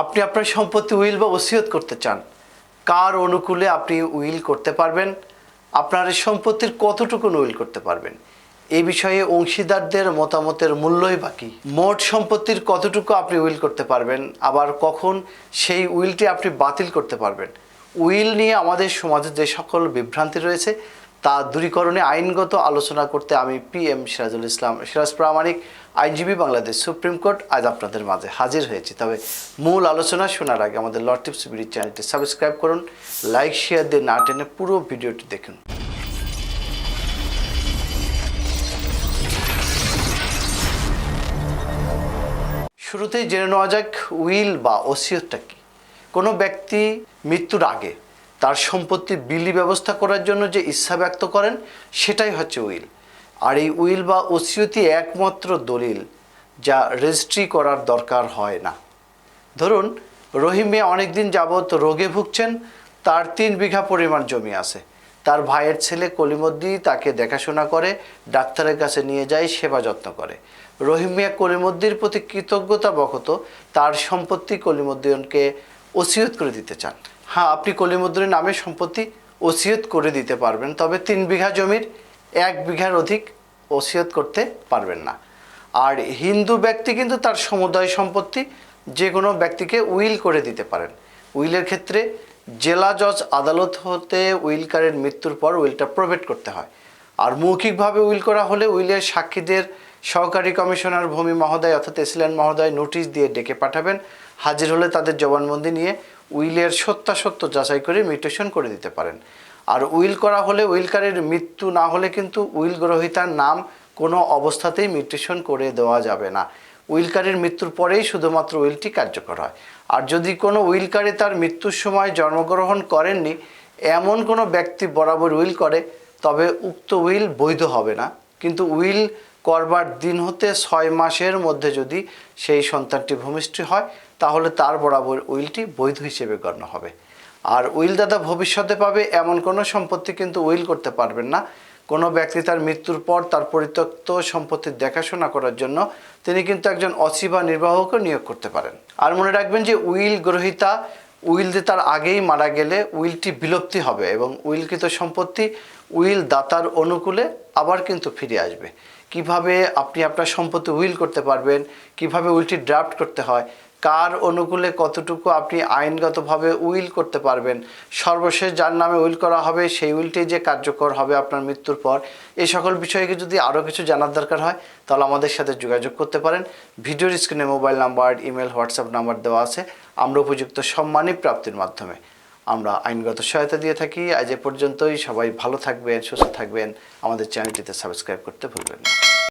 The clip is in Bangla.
আপনি আপনার সম্পত্তি উইল বা ওসিয়ত করতে চান। কার অনুকূলে আপনি উইল করতে পারবেন, আপনার সম্পত্তির কতটুকু উইল করতে পারবেন? এই বিষয়ে অংশীদারদের মতামতের মূল্যই বাকি। মোট সম্পত্তির কতটুকু আপনি উইল করতে পারবেন, আবার কখন সেই উইলটি আপনি বাতিল করতে পারবেন? উইল নিয়ে আমাদের সমাজে যে সকল বিভ্রান্তি রয়েছে তা দূরীকরণে আইনগত আলোচনা করতে আমি পি এম সিরাজুল ইসলাম। সিরাজ প্রামাণিক, আইনজীবী বাংলাদেশ, সুপ্রিম কোর্ট, আজ আপনাদের মাঝে হাজির হয়েছি। তবে মূল আলোচনা শোনার আগে আমাদের লর্ড টিপস বিডি চ্যানেলটি সাবস্ক্রাইব করুন, লাইক, শেয়ার দিয়ে না টেনে পুরো ভিডিওটি দেখুন। শুরুতেই জেনে নেওয়া যাক, উইল বা ওসিয়তটা কি? কোনো ব্যক্তি মৃত্যুর আগে তার সম্পত্তি বিলি ব্যবস্থা করার জন্য যে ইচ্ছা ব্যক্ত করেন, সেটাই হচ্ছে উইল। আর এই উইল বা ওসিয়তি একমাত্র দলিল যা রেজিস্ট্রি করার দরকার হয় না। ধরুন, রহিম মিয়া অনেকদিন যাবৎ রোগে ভুগছেন, তার তিন বিঘা পরিমাণ জমি আছে। তার ভাইয়ের ছেলে কলিমদ্দি তাকে দেখাশোনা করে, ডাক্তারের কাছে নিয়ে যায়, সেবা যত্ন করে। রহিম মিয়া কলিমদ্দির প্রতি কৃতজ্ঞতা বকত তার সম্পত্তি কলিমদ্দিনকে ওসিয়ত করে দিতে চান। হ্যাঁ আপনি কলিমদ্দিনের নামে সম্পত্তি ওসিয়ত করে দিতে পারবেন, তবে তিন বিঘা জমির এক বিঘার অধিক ওসিয়ত করতে পারবেন না। আর হিন্দু ব্যক্তি কিন্তু তার সমুদায় সম্পত্তি যে কোনো ব্যক্তিকে উইল করে দিতে পারেন। উইলের ক্ষেত্রে জেলা জজ আদালত হতে উইলকারের মৃত্যুর পর উইলটা প্রোভেট করতে হয়। আর মৌখিকভাবে উইল করা হলে উইলের সাক্ষীদের সহকারী কমিশনার ভূমি মহোদয় অর্থাৎ এসিল্যান্ড মহোদয় নোটিশ দিয়ে ডেকে পাঠাবেন। হাজির হলে তাদের জবানবন্দি নিয়ে উইলের সত্যাসত্য যাচাই করে মিউটেশন করে দিতে পারেন। আর উইল করা হলে উইলকারের মৃত্যু না হলে কিন্তু উইল গ্রহীতার নাম কোনো অবস্থাতেই মিউটেশন করে দেওয়া যাবে না। উইলকারের মৃত্যুর পরেই শুধুমাত্র উইলটি কার্যকর হয়। আর যদি কোনো উইলকারে তার মৃত্যুর সময় জন্মগ্রহণ করেননি, এমন কোনো ব্যক্তি বরাবর উইল করে, তবে উক্ত উইল বৈধ হবে না। কিন্তু উইল করবার দিন হতে ছয় মাসের মধ্যে যদি সেই সন্তানটি ভূমিষ্ঠ হয়, তাহলে তার বরাবর উইলটি বৈধ হিসেবে গণ্য হবে। আর উইলদাতা ভবিষ্যতে পাবে এমন কোনো সম্পত্তি কিন্তু উইল করতে পারবেন না। কোনো ব্যক্তি তার মৃত্যুর পর তার পরিত্যক্ত সম্পত্তির দেখাশোনা করার জন্য তিনি কিন্তু একজন অসি বা নির্বাহকও নিয়োগ করতে পারেন। আর মনে রাখবেন যে উইল গ্রহীতা, উইল তার আগেই মারা গেলে উইলটি বিলুপ্তি হবে এবং উইলকৃত সম্পত্তি উইল দাতার অনুকূলে আবার কিন্তু ফিরে আসবে। কীভাবে আপনি আপনার সম্পত্তি উইল করতে পারবেন, কীভাবে উইলটি ড্রাফট করতে হয়, কার অনুকূলে কতটুকু আপনি আইনগতভাবে উইল করতে পারবেন, সর্বশেষ যার নামে উইল করা হবে, সেই উইলটি যে কার্যকর হবে আপনার মৃত্যুর পর, এই সকল বিষয়কে যদি আরও কিছু জানার দরকার হয়, তাহলে আমাদের সাথে যোগাযোগ করতে পারেন। ভিডিওর স্ক্রিনে mobile number, email, WhatsApp number দেওয়া আছে। আমরা উপযুক্ত সম্মানী প্রাপ্তির মাধ্যমে আমরা আইনগত সহায়তা দিয়ে থাকি। আজ এ পর্যন্তই। সবাই ভালো থাকবেন, সুস্থ থাকবেন। আমাদের চ্যানেলটিতে সাবস্ক্রাইব করতে ভুলবেন না।